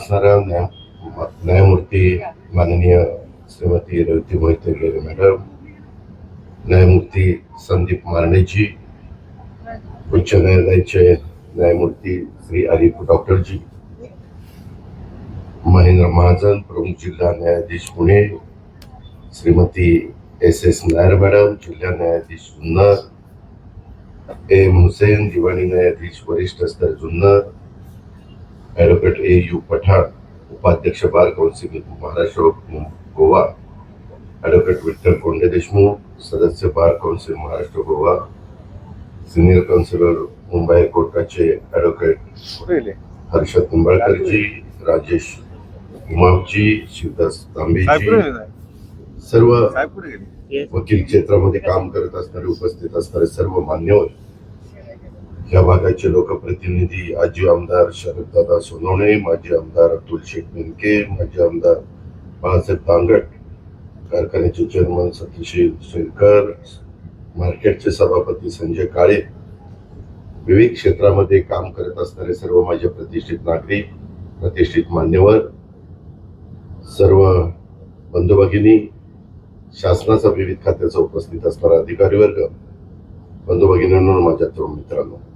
असणाऱ्या न्याय न्यायमूर्ती माननीय श्रीमती रेवती मोहिते मॅडम न्यायमूर्ती संदीप मारणेजी उच्च न्यायालयाचे न्यायमूर्ती श्री अरिफ डॉक्टरजी महेंद्र महाजन प्रमुख जिल्हा न्यायाधीश Pune Shrimati S S Nair madam जिल्हा न्यायाधीश जुन्नर एम हुसेन दिवाणी न्यायाधीश वरिष्ठ स्तर Junnar advocate A U Pathan उपाध्यक्ष bar council Maharashtra Goa. Advocate Vitthal Konde Deshmukh सदस्य bar council Maharashtra Goa. Senior counsellor Mumbai हायकोर्टाचे advocate Harshad निंबाळकरजी राजेश उमावजी शिवदास तांबेजी. सर्व वकील क्षेत्रामध्ये काम करत असणारे उपस्थित असणारे सर्व मान्यवर या भागाचे लोकप्रतिनिधी आजी आमदार शरददादा सोनवणे माजी आमदार अतुल शेख मेनके माजी आमदार बाळासाहेब तांगट कारखान्याचे चेअरमन सतीशील शेलकर मार्केटचे सभापती संजय काळे विविध क्षेत्रामध्ये काम करत असणारे सर्व माझे प्रतिष्ठित नागरिक प्रतिष्ठित मान्यवर सर्व बंधुभगिनी शासनाचा विविध खात्याचा उपस्थित असणारा अधिकारी वर्ग बंधू म्हणून माझ्या तरुण मित्रांनो.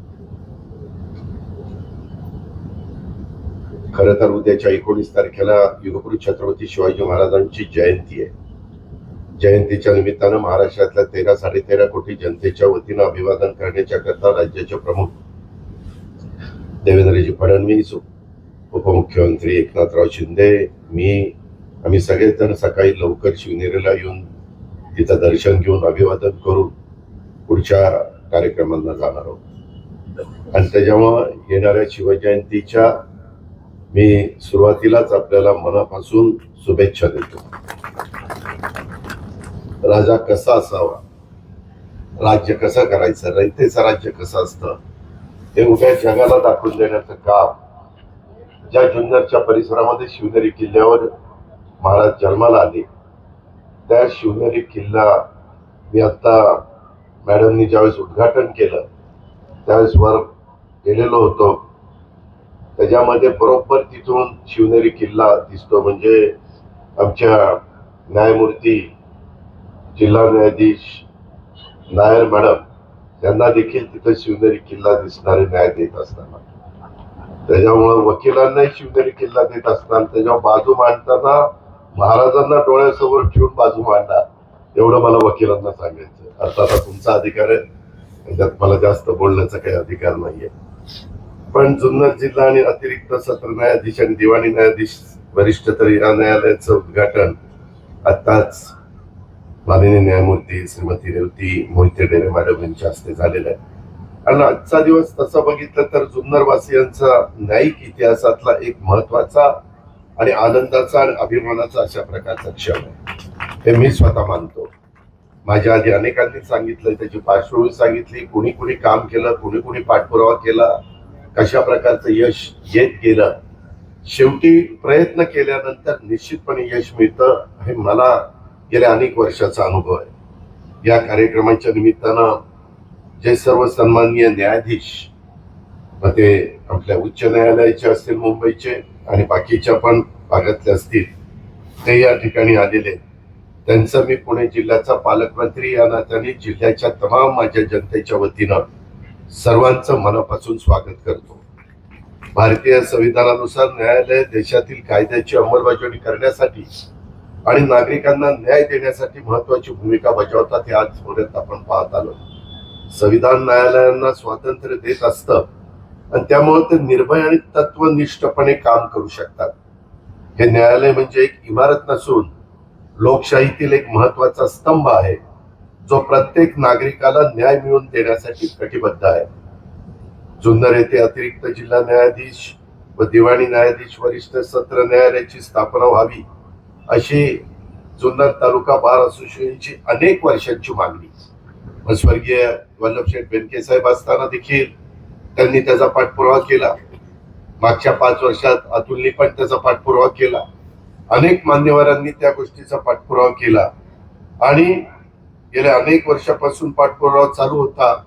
खर तर उद्याच्या एकोणीस तारखेला युगपुरुष छत्रपती शिवाजी महाराजांची जयंती आहे. जयंतीच्या निमित्तानं महाराष्ट्रातल्या तेरा साडेतेरा कोटी जनतेच्या वतीनं अभिवादन करण्याच्या करता राज्याचे प्रमुख देवेंद्रजी फडणवीस उपमुख्यमंत्री एकनाथराव शिंदे मी आम्ही सगळेच जण सकाळी लवकर शिवनेरीला येऊन तिथं दर्शन घेऊन अभिवादन करून पुढच्या कार्यक्रमांना जाणार आहोत. आणि त्याच्यामुळं येणाऱ्या शिवजयंतीच्या मी सुरुवातीलाच आपल्याला मनापासून शुभेच्छा देतो. राजा कसा असावा? राज्य कसं करायचं? रयतेचं राज्य कसं असतं? हे उभ्या जगाला दाखवून देण्याचं काम ज्या जुन्नरच्या परिसरामध्ये शिवनेरी किल्ल्यावर महाराज जन्माला आले त्या शिवनेरी किल्ला मी आता मॅडमनी ज्यावेळेस उद्घाटन केलं त्यावेळेस वर गेलेलो होतो. त्याच्यामध्ये बरोबर तिथून शिवनेरी किल्ला दिसतो. म्हणजे आमच्या न्यायमूर्ती जिल्हा न्यायाधीश नायर मॅडम त्यांना देखील तिथं शिवनेरी किल्ला दिसणारे न्याय देत असताना. त्याच्यामुळं वकिलांनाही शिवनेरी किल्ला देत असताना त्याच्यावर बाजू मांडताना महाराजांना डोळ्यासमोर ठेवून बाजू मांडा. एवढं मला वकिलांना सांगायचं अर्थात तुमचा अधिकार आहे. त्याच्यात मला जास्त बोलण्याचा काही अधिकार नाहीये. पण जुन्नर जिल्हा आणि अतिरिक्त सत्र न्यायाधीश आणि दिवाणी न्यायाधीश वरिष्ठ तरी या न्यायालयाचं उद्घाटन. आताच माननीय न्यायमूर्ती श्रीमती रेवती मोहिते डेरे मॅडम यांच्या हस्ते झालेलं आहे. आणि आजचा दिवस तसं बघितलं तर जुन्नरवासियांचा न्यायिक इतिहासातला एक महत्त्वाचा आणि आनंदाचा आणि अभिमानाचा अशा प्रकारचा क्षण आहे. हे मी स्वतः मानतो. माझ्या आधी अनेकांनी सांगितलं त्याची पार्श्वभूमी सांगितली कुणी कुणी काम केलं कुणी कुणी पाठपुरावा केला कशा प्रकारचं यश येत गेलं शेवटी प्रयत्न केल्यानंतर निश्चितपणे यश मिळतं हे मला गेल्या अनेक वर्षाचा अनुभव आहे. या कार्यक्रमाच्या निमित्तानं जे सर्व सन्माननीय न्यायाधीश ते आपल्या उच्च न्यायालयाचे असतील मुंबईचे आणि बाकीच्या पण भागातले असतील ते या ठिकाणी आलेले त्यांचं मी पुणे जिल्ह्याचा पालकमंत्री या नात्याने जिल्ह्याच्या तमाम माझ्या जनतेच्या वतीनं सर्वांचं मनापासून स्वागत करतो. भारतीय संविधानानुसार न्यायालय देशातील कायद्याची अंमलबजावणी करण्यासाठी आणि नागरिकांना न्याय देण्यासाठी महत्वाची भूमिका बजावतात हे आजपर्यंत आपण पाहत आलो. संविधान न्यायालयांना स्वातंत्र्य देत असतं आणि त्यामुळे ते निर्भय आणि तत्वनिष्ठपणे काम करू शकतात. हे न्यायालय म्हणजे एक इमारत नसून लोकशाहीतील एक महत्त्वाचा स्तंभ आहे. जो प्रत्येक नागरिकाला न्याय मिळवून देण्यासाठी कटिबद्ध आहे. जुन्नर येथे अतिरिक्त जिल्हा न्यायाधीश व दिवाणी न्यायाधीश वरिष्ठ सत्र न्यायालयाची स्थापना व्हावी अशी जुन्नर तालुका बार असोसिएशनची अनेक वर्षांची मागणी. स्वर्गीय वल्लभशेठ बेनके साहेब असताना देखील त्यांनी त्याचा पाठपुरावा केला. मागच्या पाच वर्षात अतुलनी पण त्याचा पाठपुरावा केला. अनेक मान्यवरांनी त्या गोष्टीचा पाठपुरावा केला. आणि गेल्या अनेक वर्षापासून पाठपुरावा चालू होता.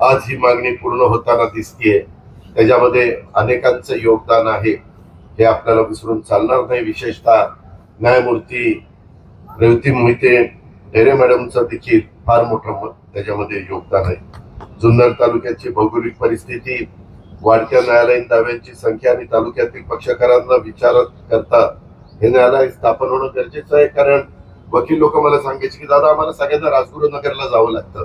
आज ही मागणी पूर्ण होताना दिसतीये. त्याच्यामध्ये अनेकांचं योगदान आहे. हे आपल्याला विसरून चालणार नाही. विशेषतः न्यायमूर्ती रेवती मोहिते ढेरे मॅडमचं देखील फार मोठं त्याच्यामध्ये योगदान आहे. जुन्नर तालुक्याची भौगोलिक परिस्थिती वाढत्या न्यायालयीन दाव्यांची संख्या आणि तालुक्यातील पक्षकारांना विचारात करता हे न्यायालय स्थापन होणं गरजेचं आहे. कारण वकील लोक मला सांगायचे की दादा आम्हाला सगळ्यांना राजगुरुनगरला जावं लागतं.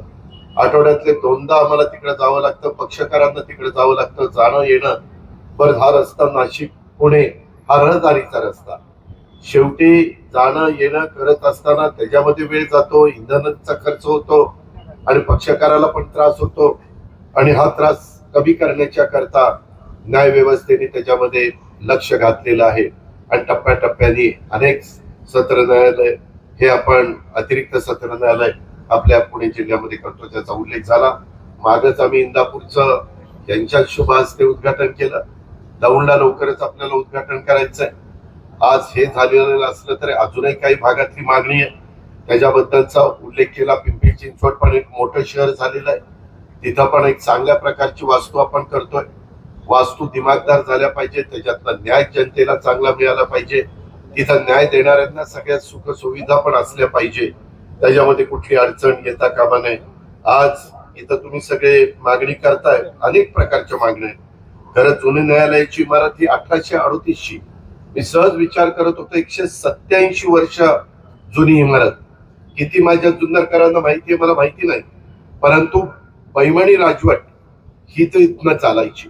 आठवड्यातले दोनदा आम्हाला तिकडे जावं लागतं. पक्षकारांना तिकडे जावं लागतं. जाणं येणं. बरं हा रस्ता नाशिक पुणे हा रहदारीचा रस्ता. शेवटी जाणं येणं करत असताना त्याच्यामध्ये वेळ जातो इंधनाचा खर्च होतो आणि पक्षकाराला पण त्रास होतो. आणि हा त्रास कमी करण्याच्या करता न्याय व्यवस्थेने त्याच्यामध्ये लक्ष घातलेलं आहे. आणि टप्प्याटप्प्याने अनेक सत्र न्यायालय हे आपण अतिरिक्त सत्र न्यायालय आपल्या पुणे जिल्ह्यामध्ये करतो त्याचा उल्लेख झाला. मागच आम्ही इंदापूरचं यांच्या शुभ हस्ते उद्घाटन केलं. दौंडला लवकरच आपल्याला उद्घाटन करायचंय. आज हे झालेलं असलं तरी अजूनही काही भागातली मागणी आहे. त्याच्याबद्दलचा उल्लेख केला. पिंपरी चिंचवड पण एक मोठं शहर झालेलं आहे. तिथं पण एक चांगल्या प्रकारची वास्तू आपण करतोय. वास्तू दिमागदार झाल्या पाहिजे त्याच्यातला न्याय जनतेला चांगला मिळाला पाहिजे. तिथं न्याय देणाऱ्यांना सगळ्या सुख सुविधा पण असल्या पाहिजे. त्याच्यामध्ये कुठली अडचण येता कामा नये. आज इथं तुम्ही सगळे मागणी करताय अनेक प्रकारच्या मागण्या आहेत. खरं जुनी न्यायालयाची इमारत ही अठराशे अडोतीसची. मी सहज विचार करत होतो एकशे सत्याऐंशी वर्ष जुनी इमारत. किती माझ्या जुन्नरकरांना माहिती आहे मला माहिती नाही. परंतु पैमणी राजवट ही तर इथनं चालायची.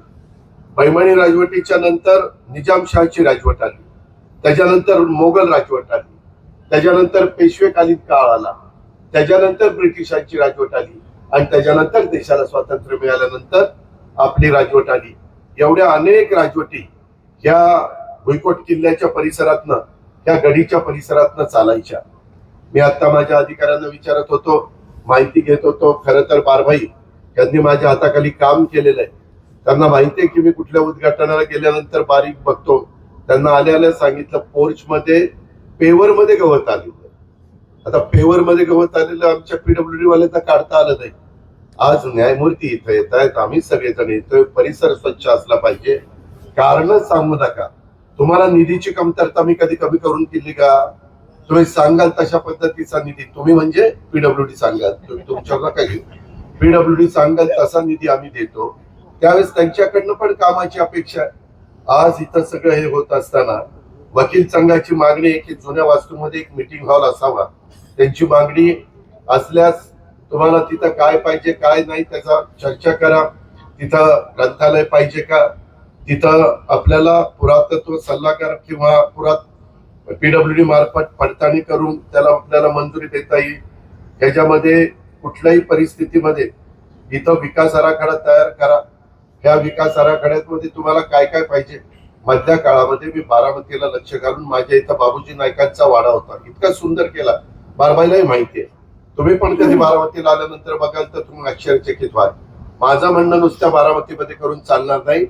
पैमणी राजवटीच्या नंतर निजामशहाची राजवट आली. त्याच्यानंतर मोगल राजवट आली. त्याच्यानंतर पेशवेकालीन काळ आला. त्याच्यानंतर ब्रिटिशांची राजवट आली. आणि त्याच्यानंतर देशाला स्वातंत्र्य मिळाल्यानंतर आपली राजवट आली. एवढ्या अनेक राजवटी ह्या भुईकोट किल्ल्याच्या परिसरातनं या गडीच्या परिसरातनं चालायच्या. मी आता माझ्या अधिकाऱ्यांना विचारत होतो माहिती घेत होतो. खरं तर बारभाई यांनी माझ्या हाताखाली काम केलेलं आहे. त्यांना माहिती आहे की मी कुठल्या उद्घाटनाला गेल्यानंतर बारीक बघतो. त्यांना आल्या आल्या सांगितलं पोर्च मध्ये पेवर मध्ये गवत आलेलं आता पेवर मध्ये गवत आलेलं आमच्या पीडब्ल्यूडी वाल्यांना काढता आलं नाही. आज न्यायमूर्ती इथं येत आहेत आम्ही सगळेजण येतोय परिसर स्वच्छ असला पाहिजे. कारण सांगू नका. तुम्हाला निधीची कमतरता मी कधी कमी करून केली का? तुम्ही सांगाल तशा पद्धतीचा निधी. तुम्ही म्हणजे पीडब्ल्यूडी सांगाल. तुम्ही तुमच्यावर नका घेऊ. पीडब्ल्यूडी सांगाल तसा निधी आम्ही देतो. त्यावेळेस त्यांच्याकडनं पण कामाची अपेक्षा आहे. आज इथं सगळं हे होत असताना वकील संघाची मागणी आहे की जुन्या वास्तूमध्ये एक मीटिंग हॉल असावा. त्यांची मागणी असल्यास तुम्हाला तिथं काय पाहिजे काय नाही त्याचा चर्चा करा. तिथं ग्रंथालय पाहिजे का? तिथं आपल्याला पुरातत्व सल्लागार किंवा पुरात पीडब्ल्यूडी मार्फत पडताळणी करून त्याला आपल्याला मंजुरी देता येईल. ह्याच्यामध्ये कुठल्याही परिस्थितीमध्ये इथं विकास आराखडा तयार करा. ह्या विकास आराखड्यामध्ये तुम्हाला काय काय पाहिजे? मधल्या काळामध्ये मी बारामतीला लक्ष घालून माझ्या इथं बाबूजी नायकांचा वाडा होता. इतका सुंदर केला. बारबाईलाही माहिती आहे. तुम्ही पण कधी बारामतीला आल्यानंतर बघाल तर तुम्ही आश्चर्यचकित व्हाल. माझं म्हणणं नुसत्या बारामतीमध्ये करून चालणार नाही.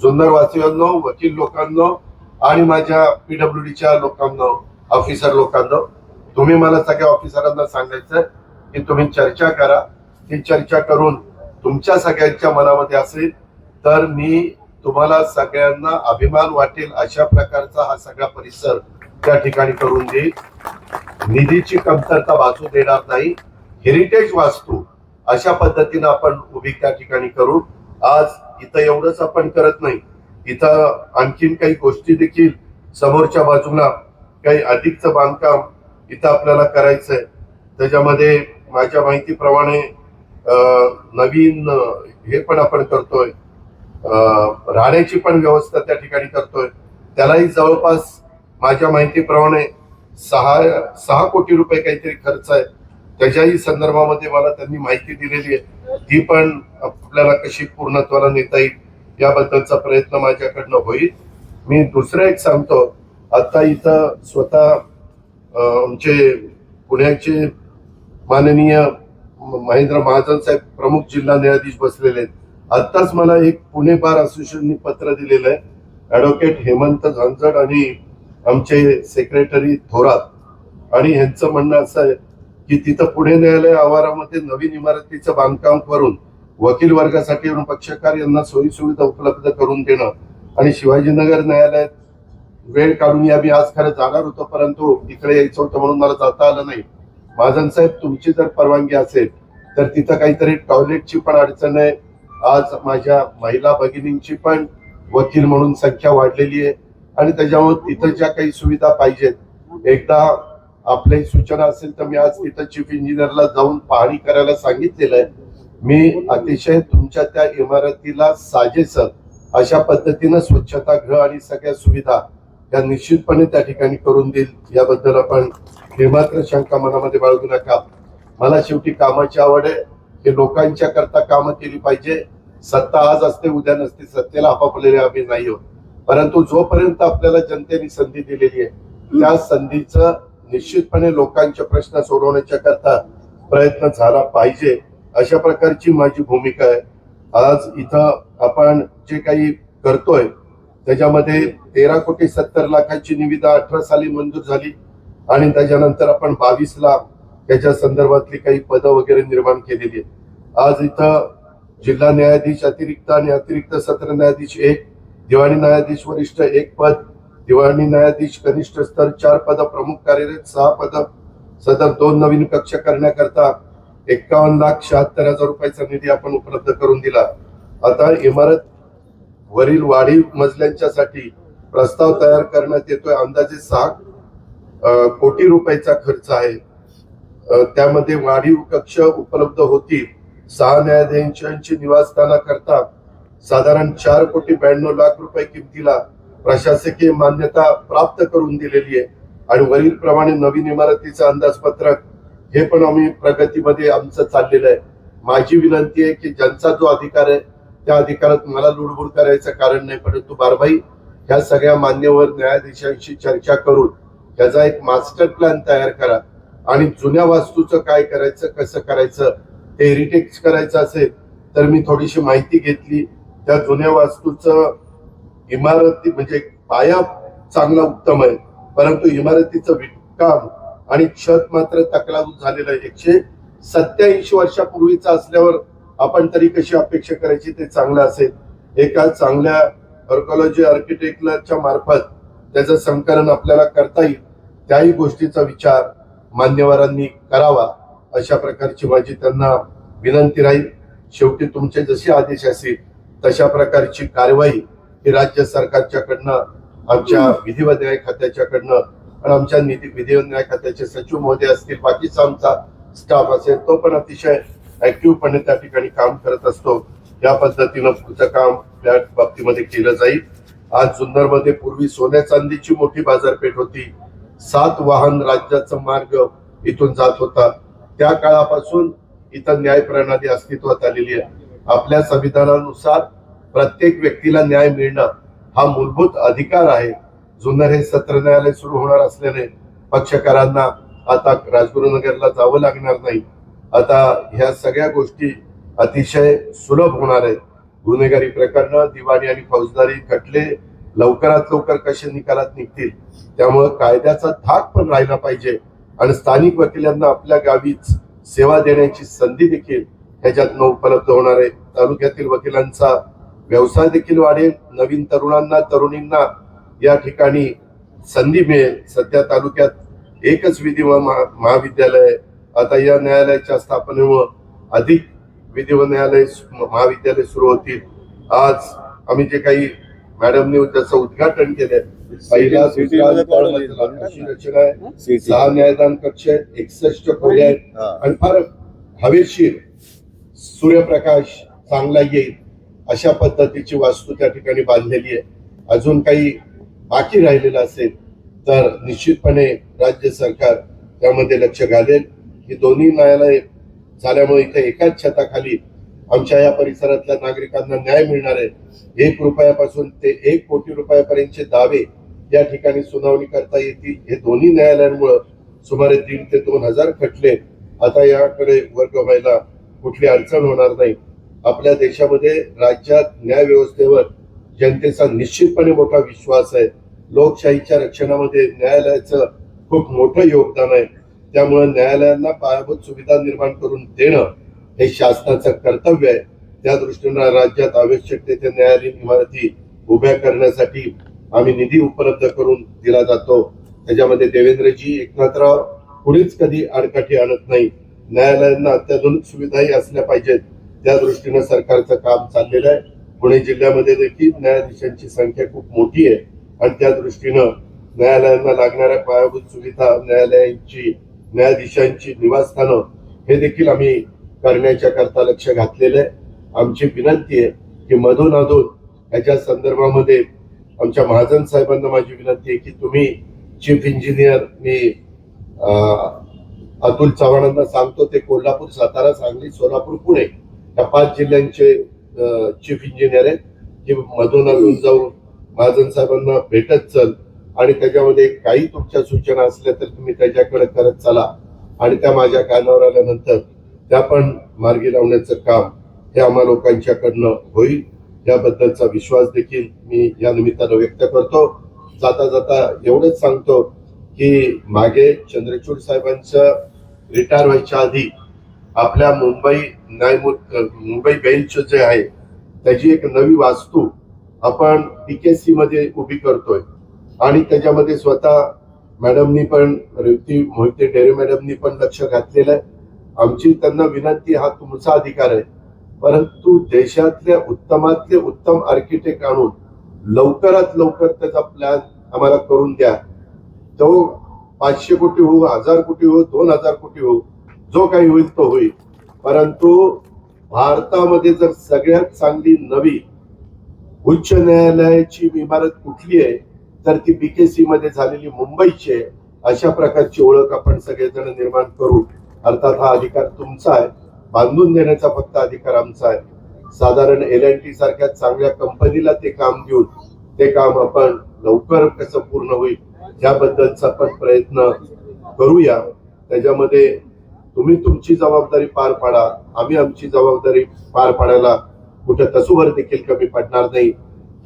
जुन्नर वासियांनो वकील लोकांनो आणि माझ्या पीडब्ल्यूडीच्या लोकांनो ऑफिसर लोकांनो तुम्ही मला सगळ्या ऑफिसरांना सांगायचं की तुम्ही चर्चा करा. ती चर्चा करून तुमच्या सगळ्यांच्या मनामध्ये असेल तर मी तुम्हाला सगळ्यांना अभिमान वाटेल अशा प्रकारचा हा सगळा परिसर त्या ठिकाणी करून देईल. निधीची कमतरता वाचू देणार नाही. हेरिटेज वास्तू अशा पद्धतीनं आपण उभी त्या ठिकाणी करू आज इथं एवढंच आपण करत नाही. इथं आणखीन काही गोष्टी देखील समोरच्या बाजूला काही अधिकचं बांधकाम इथं आपल्याला करायचंय. त्याच्यामध्ये माझ्या माहितीप्रमाणे नवीन हे पण आपण करतोय. राहण्याची पण व्यवस्था त्या ठिकाणी करतोय. त्यालाही जवळपास माझ्या माहितीप्रमाणे सहा सहा कोटी रुपये काहीतरी खर्च आहे. त्याच्याही संदर्भामध्ये मला त्यांनी माहिती दिलेली आहे. ती पण आपल्याला कशी पूर्णत्वाला नेता येईल याबद्दलचा प्रयत्न माझ्याकडनं होईल. मी दुसरं एक सांगतो. आता इथं स्वतः आमचे पुण्याचे माननीय महेंद्र महाजन साहेब प्रमुख जिल्हा न्यायाधीश बसलेले आहेत. आत्ताच मला एक पुणे बार असोसिएशननी पत्र दिलेलं आहे. ऍडव्होकेट हेमंत झांझड आणि आमचे सेक्रेटरी थोरात. आणि ह्यांचं म्हणणं असं आहे की तिथं पुणे न्यायालय आवारामध्ये नवीन इमारतीचं बांधकाम करून वकील वर्गासाठी येऊन पक्षकार यांना सोयीसुविधा उपलब्ध करून देणं आणि शिवाजीनगर न्यायालयात वेळ काढून या मी आज खरं जाणार होतो परंतु इकडे यायचं होतं म्हणून मला जाता आलं नाही. महाजन साहेब तुमची जर परवानगी असेल तर तिथं काहीतरी टॉयलेटची पण अडचण आहे. आज माझ्या महिला भगिनींची पण वकील म्हणून संख्या वाढलेली आहे. आणि त्याच्यामुळे तिथं ज्या काही सुविधा पाहिजेत एकदा आपली सूचना असेल तर मी आज तिथं चीफ इंजिनियरला जाऊन पाहणी करायला सांगितलेलं आहे. मी अतिशय तुमच्या त्या इमारतीला साजेस अशा पद्धतीनं स्वच्छता गृह आणि सगळ्या सुविधा या निश्चितपणे त्या ठिकाणी करून देईल. याबद्दल आपण निर्मात्र शंका मनामध्ये बाळगू नका. मला शेवटी कामाची आवड आहे. हे लोकांच्या करता कामं केली पाहिजे. सत्ता आज असते उद्या नसते सत्तेला आपापलेले आम्ही नाही होत. परंतु जोपर्यंत आपल्याला जनतेने संधी दिलेली आहे त्या संधीचं निश्चितपणे लोकांचे प्रश्न सोडवण्याच्या करता प्रयत्न झाला पाहिजे. अशा प्रकारची माझी भूमिका आहे. आज इथं आपण जे काही करतोय त्याच्यामध्ये तेरा कोटी सत्तर लाखाची निविदा अठरा साली मंजूर झाली. आणि त्याच्यानंतर आपण बावीस लाख त्याच्या संदर्भातली काही पदं वगैरे निर्माण केलेली आहेत. आज इथं जिल्हा न्यायाधीश अतिरिक्त आणि अतिरिक्त सत्र न्यायाधीश एक दिवाणी न्यायाधीश वरिष्ठ एक पद दिवाणी न्यायाधीश कनिष्ठ स्तर चार पद प्रमुख कार्यरत सहा पद सदर दोन नवीन कक्ष करण्याकरता एक्कावन्न लाख शहात्तर हजार रुपयाचा निधी आपण उपलब्ध करून दिला. आता इमारत वरील वाढीव मजल्यांच्यासाठी प्रस्ताव तयार करण्यात येतोय. अंदाजे सहा कोटी रुपयाचा खर्च आहे. त्यामध्ये वाढीव कक्ष उपलब्ध होतील. सहा न्यायाधीशांची निवासस्थानाकरता साधारण चार कोटी ब्याण्णव लाख रुपये किमतीला प्रशासकीय मान्यता प्राप्त करून दिलेली आहे. आणि वरील प्रमाणे नवीन इमारतीचं अंदाजपत्रक हे पण आम्ही प्रगतीमध्ये आमचं चाललेलं आहे. माझी विनंती आहे की ज्यांचा जो अधिकार आहे त्या अधिकारात मला लुडबुड करायचं कारण नाही परंतु बारभाई ह्या सगळ्या मान्यवर न्यायाधीशांशी चर्चा करून त्याचा एक मास्टर प्लॅन तयार करा. आणि जुन्या वास्तूचं काय करायचं कसं करायचं ते हेरिटेज करायचं असेल तर मी थोडीशी माहिती घेतली. त्या जुन्या वास्तूचं इमारती म्हणजे पाया चांगला उत्तम आहे परंतु इमारतीचं विटकाम आणि छत मात्र तकलादूत झालेलं आहे. एकशे सत्याऐंशी वर्षापूर्वीचं असल्यावर आपण तरी कशी अपेक्षा करायची ते चांगलं असेल. एका चांगल्या आर्कॉलॉजी आर्किटेक्टच्या मार्फत त्याचं संकलन आपल्याला करता येईल. त्याही गोष्टीचा विचार मान्यवरांनी करावा अशा प्रकारची माझी त्यांना विनंती राहील. शेवटी तुमचे जसे आदेश असतील तशा प्रकारची कारवाई ही राज्य सरकारच्याकडनं आमच्या विधी व न्याय खात्याच्याकडनं आणि आमच्या निधी विधी व न्याय खात्याचे सचिव महोदय असतील बाकीचा आमचा स्टाफ असेल तो पण अतिशय ऍक्टिव्हपणे त्या ठिकाणी काम करत असतो. या पद्धतीनं पुढचं काम त्या बाबतीमध्ये केलं जाईल. आज जुन्नरमध्ये पूर्वी सोन्या चांदीची मोठी बाजारपेठ होती. सात वाहन राज्याचा मार्ग इथून जात होता. त्या काळापासून इथं न्याय प्रणाली अस्तित्वात आलेली आहे. आपल्या संविधानानुसार प्रत्येक व्यक्तीला न्याय मिळणं हा मूलभूत अधिकार आहे. जुन्नर हे सत्र न्यायालय सुरू होणार असल्याने पक्षकारांना आता राजगुरुनगरला जावं लागणार नाही. आता ह्या सगळ्या गोष्टी अतिशय सुलभ होणार आहेत. गुन्हेगारी प्रकरणं दिवाणी आणि फौजदारी खटले लवकरात लवकर कसे निकालात निघतील त्यामुळे कायद्याचा धाक पण राहिला पाहिजे. आणि स्थानिक वकिलांना आपल्या गावीच सेवा देण्याची संधी देखील ह्याच्यातनं उपलब्ध होणार आहे. तालुक्यातील वकिलांचा व्यवसाय देखील वाढेल. नवीन तरुणांना तरुणींना या ठिकाणी संधी मिळेल. सध्या तालुक्यात एकच विधी व महा- महाविद्यालय आता या न्यायालयाच्या स्थापनेमुळं अधिक विधी व न्यायालय महाविद्यालय सुरू होतील. आज आम्ही जे काही मॅडमने जसं उद्घाटन केलंय. पहिला रचना आहे. सहा न्यायदान कक्ष आहेत एकसष्ट खोल्या आहेत. आणि फार हवेशीर सूर्यप्रकाश चांगला येईल अशा पद्धतीची वास्तू त्या ठिकाणी बांधलेली आहे. अजून काही बाकी राहिलेलं असेल तर निश्चितपणे राज्य सरकार त्यामध्ये लक्ष घालेल. ही दोन्ही न्यायालय झाल्यामुळे इथे एकाच छताखाली आमच्या या परिसरातल्या नागरिकांना न्याय मिळणार आहे. एक रुपयापासून ते एक कोटी रुपयापर्यंतचे दावे या ठिकाणी सुनावणी करता येतील. हे दोन्ही न्यायालयांमुळे सुमारे दीड ते दोन हजार खटले. आता याकडे वर्ग व्हायला कुठली अडचण होणार नाही. आपल्या देशामध्ये राज्यात न्याय व्यवस्थेवर जनतेचा निश्चितपणे मोठा विश्वास आहे. लोकशाहीच्या रक्षणामध्ये न्यायालयाचं खूप मोठं योगदान आहे. त्यामुळे न्यायालयांना पायाभूत सुविधा निर्माण करून देणं हे शासनाचं कर्तव्य आहे. त्या दृष्टीनं राज्यात आवश्यक तेथे न्यायालयीन इमारती उभ्या करण्यासाठी आम्ही निधी उपलब्ध करून दिला जातो. त्याच्यामध्ये देवेंद्रजी एकनाथराव कुणीच कधी आडकाठी आणत नाही. न्यायालयांना अत्याधुनिक सुविधाही असल्या पाहिजेत. त्या दृष्टीनं सरकारचं काम चाललेलं आहे. पुणे जिल्ह्यामध्ये देखील न्यायाधीशांची संख्या खूप मोठी आहे. आणि त्या दृष्टीनं न्यायालयांना लागणाऱ्या पायाभूत सुविधा न्यायालयांची न्यायाधीशांची निवासस्थानं हे देखील आम्ही करण्याच्या करता लक्ष घातलेलं आहे. आमची विनंती आहे की मधून अधून याच्या संदर्भामध्ये आमच्या महाजन साहेबांना माझी विनंती आहे की तुम्ही चीफ इंजिनियर मी अतुल चव्हाणांना सांगतो ते कोल्हापूर सातारा सांगली सोलापूर पुणे या पाच जिल्ह्यांचे चीफ इंजिनियर आहेत. की मधून अधून जाऊन महाजन साहेबांना भेटत चल आणि त्याच्यामध्ये काही तुमच्या सूचना असल्या तर तुम्ही त्याच्याकडे करत चला. आणि त्या माझ्या कानावर आल्यानंतर त्या पण मार्गी लावण्याचं काम हे आम्हा लोकांच्याकडनं होईल. याबद्दलचा विश्वास देखील मी या निमित्तानं व्यक्त करतो. जाता जाता एवढंच सांगतो की मागे चंद्रचूड साहेबांचं रिटायर व्हायच्या आधी आपल्या मुंबई न्यायमूर्ती मुंबई बेंच जे आहे त्याची एक नवी वास्तू आपण पी के मध्ये उभी करतोय. आणि त्याच्यामध्ये स्वतः मॅडमनी पण रेवती मोहिते डेरे मॅडमनी पण लक्ष घातलेलं आहे. आमची त्यांना विनंती हा तुमचा अधिकार आहे. परंतु देशातल्या उत्तमातले उत्तम आर्किटेक्ट आणून लवकरात लवकर त्याचा प्लॅन आम्हाला करून द्या. तो पाचशे कोटी हो हजार कोटी हो दोन हजार कोटी हो जो काही होईल तो होईल. परंतु भारतामध्ये जर सगळ्यात चांगली नवी उच्च न्यायालयाची इमारत कुठली आहे तर ती बीकेसी मध्ये झालेली मुंबईची आहे अशा प्रकारची ओळख आपण सगळेजण निर्माण करू अर्थात हा अधिकार तुमचा आहे. बांधून देण्याचा फक्त अधिकार आमचा आहे. साधारण एल एन टी सारख्या चांगल्या कंपनीला ते काम देऊन ते काम आपण लवकर कसं पूर्ण होईल याबद्दलचा पण प्रयत्न करूया. त्याच्यामध्ये तुम्ही तुमची जबाबदारी पार पाडा. आम्ही आमची जबाबदारी पार पाडायला कुठं तसूवर देखील कमी पडणार नाही.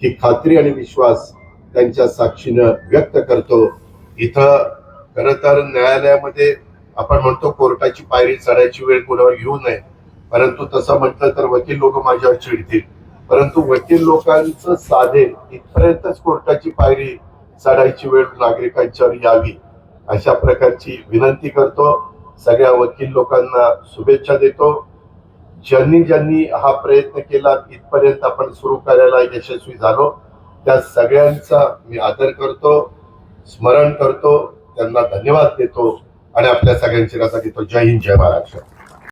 ही खात्री आणि विश्वास त्यांच्या साक्षीनं व्यक्त करतो. इथं खरं तर न्यायालयामध्ये आपण म्हणतो कोर्टाची पायरी चढायची वेळ कोणावर घेऊ नये. परंतु तसं म्हटलं तर वकील लोक माझ्यावर चिडतील. परंतु वकील लोकांचं साधेल इथपर्यंतच कोर्टाची पायरी चढायची वेळ नागरिकांच्यावर यावी अशा प्रकारची विनंती करतो. सगळ्या वकील लोकांना शुभेच्छा देतो. ज्यांनी ज्यांनी हा प्रयत्न केला इथपर्यंत आपण सुरू करायला यशस्वी झालो. त्या सगळ्यांचा मी आदर करतो स्मरण करतो. त्यांना धन्यवाद देतो. आणि आपल्या सगळ्यांची रजा घेतो. जय हिंद जय महाराष्ट्र.